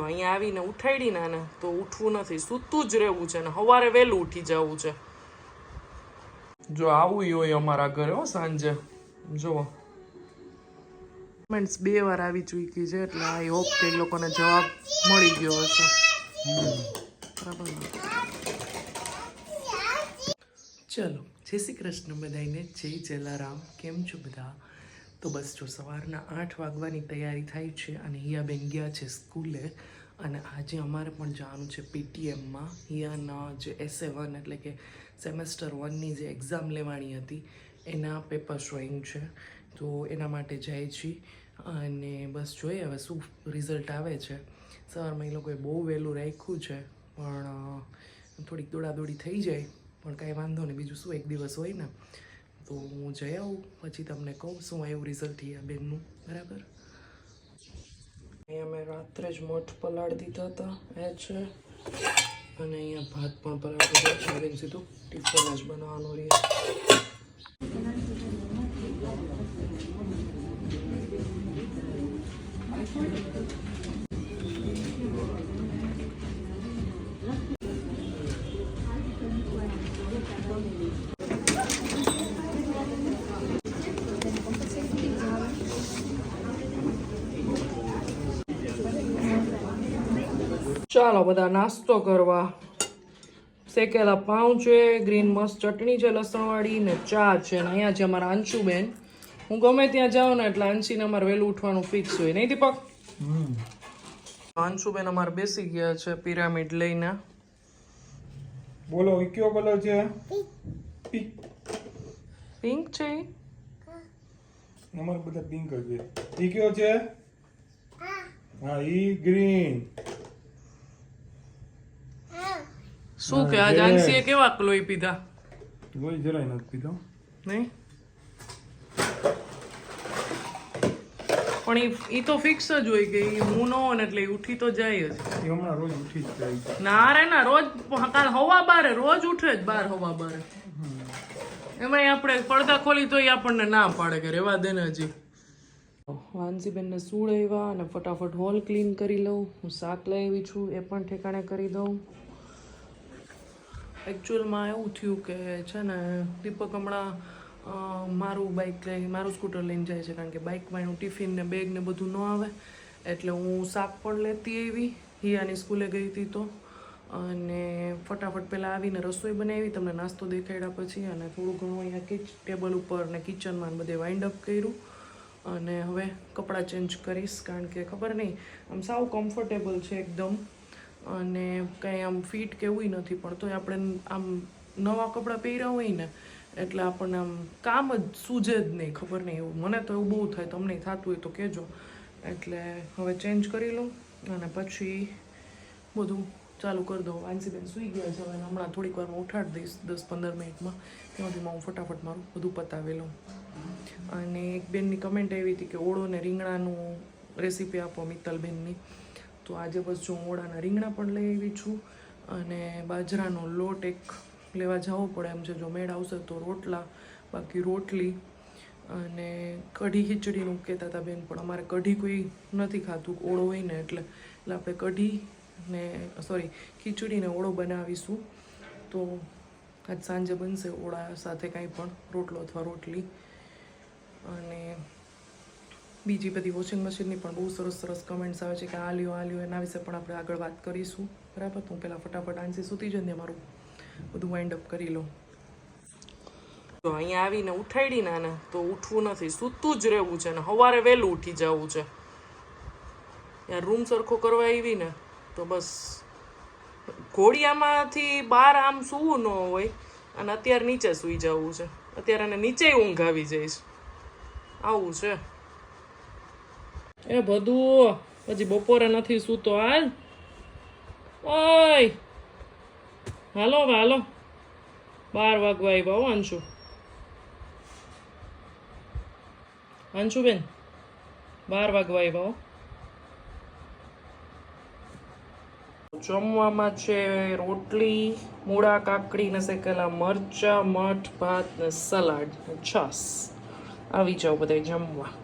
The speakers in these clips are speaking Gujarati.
અહીંયા આવીને ઉઠાડી ના તો ઉઠવું નથી સૂતું જ રહેવું છે ને સવારે વહેલું ઉઠી જવું છે. જો આવું હોય અમારા ઘરે હો સાંજે. જુઓ. કમેન્ટ્સ બે વાર આવી ચૂકી છે એટલે આઈ હોપ કે એ લોકોને જવાબ મળી ગયો હશે. બરાબર? ચલો જય શ્રી કૃષ્ણ બધાને જય જલારામ. કેમ છો બધા? તો બસ જો સવારના આઠ વાગવાની તૈયારી થાય છે અને હિયાબેન ગયા છે સ્કૂલે અને આજે અમારે પણ જવાનું છે પીટીએમમાં. હિયાના જે એસે વન એટલે કે સેમેસ્ટર વનની જે એક્ઝામ લેવાની હતી, એના પેપર શોઈંગ છે. તો એના માટે જાય છીએ અને બસ જોઈએ હવે શું રિઝલ્ટ આવે છે. સવારમાં એ લોકોએ બહુ વહેલું રાખ્યું છે, પણ થોડીક દોડાદોડી થઈ જાય, પણ કાંઈ વાંધો નહીં. બીજું શું, એક દિવસ હોય ને. તો હું જઈ આવું, પછી તમને કહું શું આવ્યું રિઝલ્ટ થયા બેનનું, બરાબર? અહીંયા મેં રાત્રે જ મઠ પલાળી દીધા હતા, એ છે. અને અહીંયા ભાત પણ પલાળી દીધા છે. હવે સીધું ટિફિન જ બનાવવાનું રહે. ચાલો બધા નાસ્તો કરવા. શેકેલા પાઉં છે ગ્રીન મસ્ત ચટણી છે લસણવાળી ને ચા છે. ને અહીંયા છે અમારા અંશુબેન. હું ગમે ત્યાં જાઉં ને એટલે અંશીને અમારે વહેલું ઉઠવાનું ફિક્સ હોય. નહીં દીપક? અંશુબેન અમારે બેસી ગયા છે પિરામિડ લઈને. બોલો કયો બોલો છે? પિંક પિંક છે? અમારે બધા પિંક જ છે. ઈ કયો છે? હા. ઈ ગ્રીન શું કે આજ અંશીએ કેવા લોહી પીધા? કોઈ જરાય નથી પીધો. નહીં? પણ ઈ- ઈ તો ફિક્સ જ હોય કે ઈ હું ન હોય ને એટલે ઉઠી તો જાય જ. એ હમણાં રોજ ઉઠી જ જાય. છે ના રે ના રોજ કાલ હવા બારે રોજ ઉઠે જ બાર હવા બારે. એમાં આપણે પડદા ખોલી તો આપણને ના પાડે કે રેવા દે ને હજી. વાંસીબેનને સૂળ આવ્યા અને ફટાફટ હોલ ક્લીન કરી લઉં. હું શાક લઈ આવી છું એ પણ ઠેકાણે કરી દઉં. એકચ્યુઅલમાં એવું થયું કે છે ને, દીપક હમણાં મારું બાઇક લઈ, મારું સ્કૂટર લઈને જાય છે, કારણ કે બાઇકમાં એનું ટિફિન ને બેગ ને બધું ન આવે. એટલે હું શાક પણ લેતી આવી, હિયાની સ્કૂલે ગઈ હતી તો. અને ફટાફટ પહેલાં આવીને રસોઈ બનાવી, તમને નાસ્તો દેખાડ્યા પછી અને થોડું ઘણું અહીંયા કિચ ટેબલ ઉપર ને કિચનમાં બધે વાઇન્ડ અપ કર્યું. અને હવે કપડાં ચેન્જ કરીશ, કારણ કે ખબર નહીં, આમ સાવ કમ્ફર્ટેબલ છે એકદમ. અને કંઈ આમ ફિટ કે નથી, પણ તોય આપણે આમ નવા કપડાં પહેર્યા હોય ને, એટલે આપણને આમ કામ જ સૂજે જ નહીં, ખબર નહીં એવું. મને તો એવું બહુ થાય તમને થતું હોય તો કહેજો. એટલે હવે ચેન્જ કરી લઉં અને પછી બધું ચાલુ કરી દઉં. વાંસીબેન સૂઈ ગયા છે, હવે હમણાં થોડીક વારમાં ઉઠાડી દઈશ દસ પંદર મિનિટમાં. ત્યાં હું ફટાફટ મારું બધું પતાવી લઉં. અને એક બેનની કમેન્ટ આવી હતી કે ઓળો ને રીંગણાનું રેસીપી આપો મિત્તલબેનની. તો આજે બસ જો ઓળાના રીંગણા પણ લઈ આવી છું અને બાજરાનો લોટ એક લેવા જવો પડે. એમ છે જો મેળ આવશે તો રોટલા, બાકી રોટલી અને કઢી ખીચડીનું કહેતા હતા બેન, પણ અમારે કઢી કોઈ નથી ખાતું, ઓળો હોય ને એટલે. એટલે આપણે કઢી ને સોરી ખીચડીને ઓળો બનાવીશું. તો આજ સાંજે બનશે ઓળા સાથે કાંઈ પણ, રોટલો અથવા રોટલી. અને બીજી બધી વોશિંગ મશીનની પણ બહુ સરસ સરસ કમેન્ટ્સ આવે છે કે આ લ્યો આ લ્યો, એના વિશે પણ આપણે આગળ વાત કરીશું. બરાબર? તો હું પહેલાં ફટાફટ આંસી સૂતી જઈને મારું બધું વાઇન્ડ અપ કરી લઉં. તો અહીંયા આવીને ઉઠાડી ના ને તો ઉઠવું નથી, સૂતું જ રહેવું છે ને સવારે વહેલું ઉઠી જવું છે. યાર રૂમ સરખો કરવા આવી ને તો બસ ઘોડિયામાંથી બહાર આમ સૂવું ન હોય અને અત્યારે નીચે સૂઈ જવું છે. અત્યારે એને નીચે ઊંઘ આવી જઈશ. આવું છે. એ બધું. પછી બપોરે નથી સૂતો હાલ. ઓય. હાલો હાલો. બાર વાગવા આવ્યા હો, અંશુ. અંશુબેન, બાર વાગવા આવ્યા જમવામાં છે રોટલી, મૂળા, કાકડી ને શેકેલા મરચા, મઠ, ભાત ને સલાડ ને છાસ. આવી જાઓ બધા જમવા.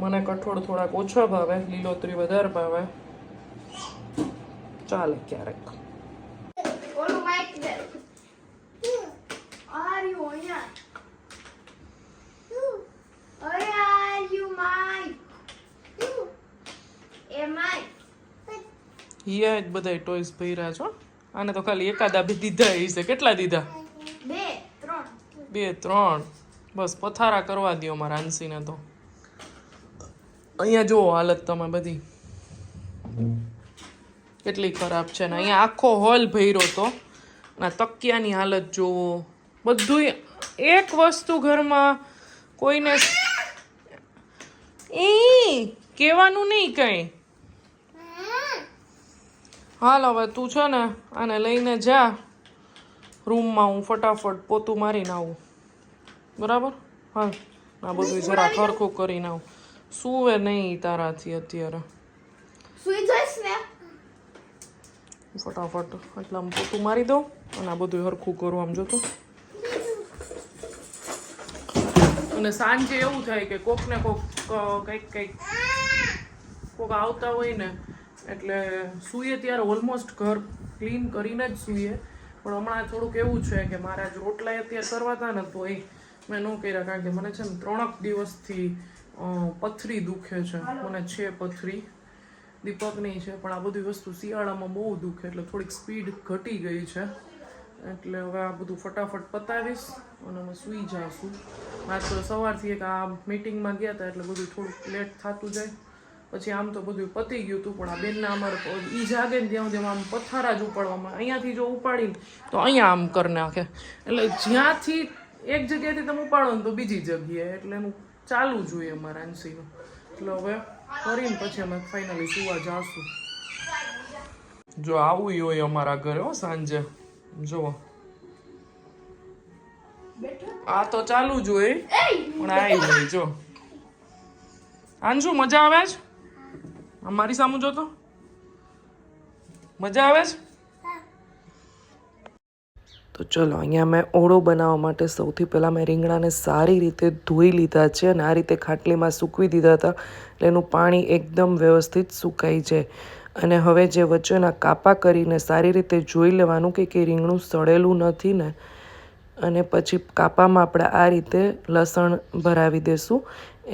મને કઠોળ થોડાક ઓછા ભાવે લીલોતરી વધારે ભાવે. ચાલે ક્યારેક. દે. એ હિયા જ બધા ટોયસ ભર્યા છો આને તો ખાલી એકાદા બી દીધા હશે કેટલા દીધા? બે ત્રણ. બે ત્રણ. બસ પથારા કરવા દ્યો મારા આંસીને તો. અહીંયા જુઓ હાલત તમે બધી. કેટલી ખરાબ છે ને, અહીંયા આખો હોલ ભર્યો તો. ના તકિયાની હાલત જુઓ. બધું એક વસ્તુ ઘરમાં કોઈને એ કહેવાનું નહીં કંઈ. હાલ હવે તું છે ને, આને લઈને જા. રૂમમાં હું ફટાફટ પોતું મારીને આવું. બરાબર? હા આ બધું જરા ખરખું કરીને આવું. સુવે નહીં તારાથી અત્યારે સુઈ જઈશ ને ફટાફટ એટલે આમ પોતું મારી દઉં અને આ બધું હરખું કરું આમ જોતું અને સાંજે એવું થાય કે કોક ને કોક કંઈક કંઈક કોક આવતા હોય ને એટલે સૂઈએ ત્યારે ઓલમોસ્ટ ઘર ક્લીન કરીને જ સૂઈએ પણ હમણાં થોડુંક એવું છે કે મારે જ રોટલા અત્યારે કરવા હતા ને તો એ મેં ન કર્યા કારણ કે મને છે ને ત્રણક દિવસથી પથરી દુખે છે. મને છે પથરી. દીપકની છે, પણ આ બધી વસ્તુ શિયાળામાં બહુ દુખે, એટલે થોડીક સ્પીડ ઘટી ગઈ છે. એટલે હવે આ બધું ફટાફટ પતાવીશ અને અમે સૂઈ જાશું. માત્ર સવારથી એક આ મિટિંગમાં ગયા હતા, એટલે બધું થોડુંક લેટ થતું જાય. પછી આમ તો બધું પતી ગયું હતું, પણ આ બેનના અમારે ઈ જાગે ને ત્યાં સુધી આમ પથારા જ ઉપાડવામાં અહીંયાથી જો ઉપાડીને, તો અહીંયા આમ કરી નાખે. એટલે જ્યાંથી એક જગ્યાએથી તમે ઉપાડો ને તો બીજી જગ્યાએ, એટલે એનું ચાલુ જોઈએ અમારા આંસીનું એટલે હવે કરીને પછી અમે ફાઇનલી સુવા જાશું. જો આવું હોય અમારા ઘરે હો સાંજે. જુઓ. આ તો ચાલુ જ પણ આવી જાય જો આંજુ, મજા આવે છે અમારી સામું જોતો મજા આવે છે તો ચલો, અહીંયા મેં ઓળો બનાવવા માટે સૌથી પહેલાં મેં રીંગણાને સારી રીતે ધોઈ લીધા છે અને આ રીતે ખાટલીમાં સૂકવી દીધા હતા, એટલે એનું પાણી એકદમ વ્યવસ્થિત સુકાઈ જાય. અને હવે જે વચ્ચેના કાપા કરીને સારી રીતે જોઈ લેવાનું કે કે રીંગણું સડેલું નથી ને, અને પછી કાપામાં આપણે આ રીતે લસણ ભરાવી દેશું.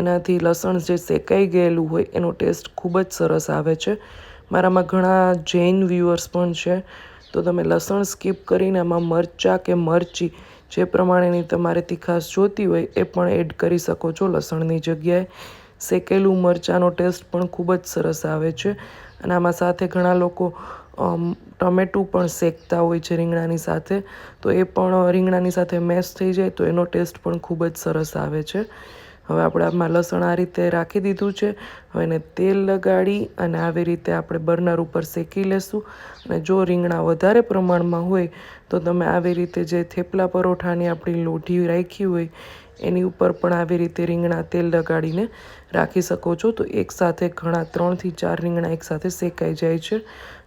એનાથી લસણ જે શેકાઈ ગયેલું હોય એનો ટેસ્ટ ખૂબ જ સરસ આવે છે. મારામાં ઘણા જૈન વ્યુઅર્સ પણ છે તો તમે લસણ સ્કીપ કરીને આમાં મરચાં કે મરચી જે પ્રમાણેની તમારે તીખાશ જોતી હોય એ પણ એડ કરી શકો છો લસણની જગ્યાએ. શેકેલું મરચાંનો ટેસ્ટ પણ ખૂબ જ સરસ આવે છે અને આમાં સાથે ઘણા લોકો ટમેટું પણ શેકતા હોય છે રીંગણાની સાથે. તો એ પણ રીંગણાની સાથે મેશ થઈ જાય તો એનો ટેસ્ટ પણ ખૂબ જ સરસ આવે છે. હવે આપણે આમાં લસણ આ રીતે રાખી દીધું છે. હવે એને તેલ લગાડી અને આવી રીતે આપણે બર્નર ઉપર શેકી લેશું. અને જો રીંગણા વધારે પ્રમાણમાં હોય, તો તમે આવી રીતે જે થેપલા પરોઠાની આપણી લોઢી રાખી હોય, એની ઉપર પણ આવી રીતે રીંગણા તેલ લગાડીને રાખી શકો છો. તો એકસાથે ઘણા ત્રણથી ચાર રીંગણા એકસાથે શેકાઈ જાય છે.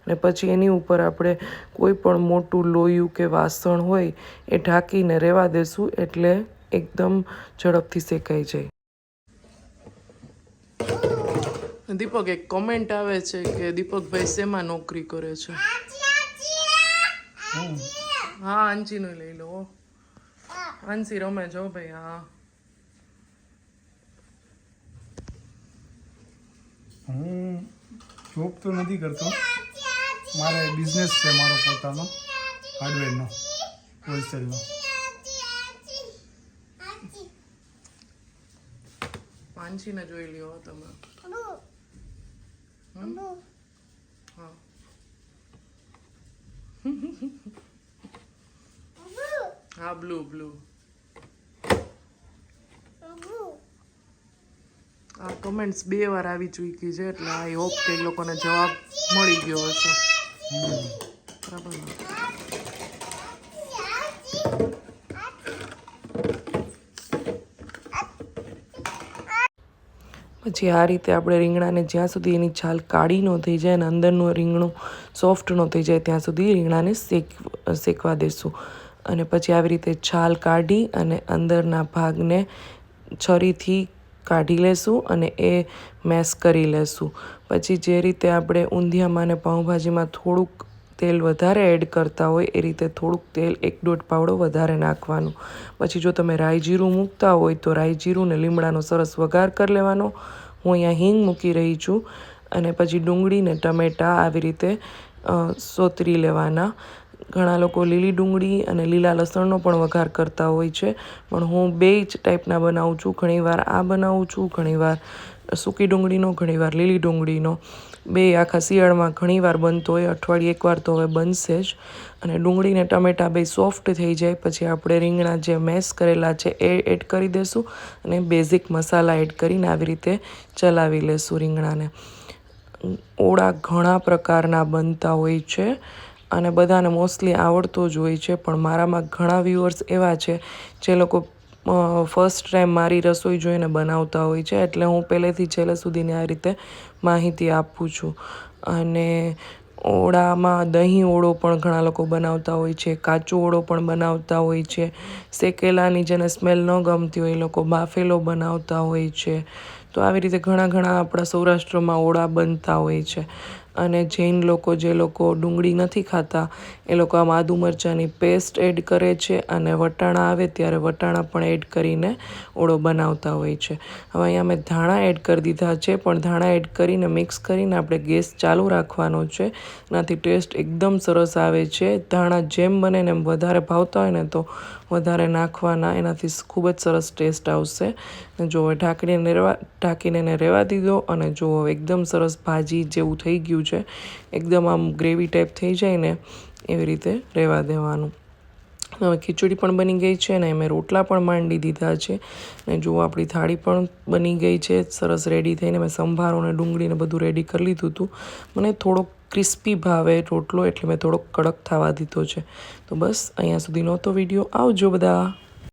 અને પછી એની ઉપર આપણે કોઈ પણ મોટું લોયું કે વાસણ હોય, એ ઢાંકીને રહેવા દેશું. એટલે એકદમ ઝડપથી શેકાઈ જાય. દીપક એક કોમેન્ટ આવે છે કે દીપકભાઈ શેમાં નોકરી કરે છે? હા આંચીનો લઈ લો. આંસી રમે જો ભાઈ હા. હું જોબ તો નથી કરતો. મારે બિઝનેસ છે મારો પોતાનો હાર્ડવેરનો હોલસેલનો આંચીને જોઈ લ્યો તમે. હા. હા બ્લુ બ્લુ. આ કમેન્ટ્સ બે વાર આવી ચૂકી છે એટલે આઈ હોપ કે એ લોકોને જવાબ મળી ગયો હશે. બરાબર ને? પછી આ રીતે આપણે રીંગણાને જ્યાં સુધી એની છાલ કાળી ન થઈ જાય અને અંદરનું રીંગણું સોફ્ટ ન થઈ જાય, ત્યાં સુધી રીંગણાને શેક, શેકવા દેશું. અને પછી આવી રીતે છાલ કાઢી અને અંદરના ભાગને છરીથી કાઢી લેશું અને એ મેસ કરી લેશું. પછી જે રીતે આપણે ઊંધિયામાં અને પાઉંભાજીમાં થોડુંક તેલ વધારે એડ કરતા હોય એ રીતે થોડુંક તેલ એક દોઢ પાવડો વધારે નાખવાનું. પછી જો તમે રાઈ જીરું મૂકતા હોય તો રાઈ જીરું ને લીમડાનો સરસ વઘાર કરી લેવાનો. હું અહીંયા હિંગ મૂકી રહી છું અને પછી ડુંગળી ને ટમેટાં આવી રીતે સોતરી લેવાના. ઘણા લોકો લીલી ડુંગળી અને લીલા લસણનો પણ વઘાર કરતા હોય છે. પણ હું બે જ ટાઈપના બનાવું છું. ઘણીવાર આ બનાવું છું, ઘણીવાર સૂકી ડુંગળીનો, ઘણીવાર લીલી ડુંગળીનો. બે આખા શિયાળમાં ઘણીવાર બનતો હોય, અઠવાડિયે એકવાર તો હવે બનશે જ. અને ડુંગળીને ટમેટાં બે સોફ્ટ થઈ જાય, પછી આપણે રીંગણા જે મેસ કરેલા છે એ એડ કરી દેશું અને બેઝિક મસાલા એડ કરીને આવી રીતે ચલાવી લેશું રીંગણાને. ઓળા ઘણા પ્રકારના બનતા હોય છે અને બધાને મોસ્ટલી આવડતો જ હોય છે, પણ મારામાં ઘણા વ્યુઅર્સ એવા છે, જે લોકો ફર્સ્ટ ટાઈમ મારી રસોઈ જોઈને બનાવતા હોય છે, એટલે હું પહેલેથી છેલ્લે સુધીની આ રીતે માહિતી આપું છું. અને ઓળામાં દહીં ઓળો પણ ઘણા લોકો બનાવતા હોય છે, કાચો ઓળો પણ બનાવતા હોય છે. શેકેલાની જેને સ્મેલ ન ગમતી હોય એ લોકો બાફેલો બનાવતા હોય છે. તો આવી રીતે ઘણા ઘણા આપણા સૌરાષ્ટ્રમાં ઓળા બનતા હોય છે. અને જૈન લોકો જે લોકો ડુંગળી નથી ખાતા, એ લોકો આ આદુ મરચાંની પેસ્ટ એડ કરે છે અને વટાણા આવે ત્યારે વટાણા પણ એડ કરીને ઓળો બનાવતા હોય છે. હવે અહીંયા મેં ધાણા એડ કરી દીધા છે, પણ ધાણા એડ કરીને મિક્સ કરીને આપણે ગેસ ચાલુ રાખવાનો છે, એનાથી ટેસ્ટ એકદમ સરસ આવે છે. ધાણા જેમ બને ને એમ વધારે ભાવતા હોય ને તો વધારે નાખવાના, એનાથી ખૂબ જ સરસ ટેસ્ટ આવશે. જો હવે ઢાંકીને રહેવા ઢાંકીને એને રહેવા દીધો અને જો હવે એકદમ સરસ ભાજી જેવું થઈ ગયું છે, એકદમ આમ ગ્રેવી ટાઈપ થઈ જાય ને, એવી રીતે રહેવા દેવાનું. હવે ખીચડી પણ બની ગઈ છે અને મેં રોટલા પણ માંડી દીધા છે. ને જુઓ આપણી થાળી પણ બની ગઈ છે, સરસ રેડી થઈને મેં સંભારો અને ડુંગળીને બધું રેડી કરી લીધું હતું. મને થોડોક ક્રિસ્પી ભાવે રોટલો એટલે મેં થોડોક કડક થવા દીધો છે. તો બસ, અહીંયા સુધીનો તો વીડિયો આવજો બધા.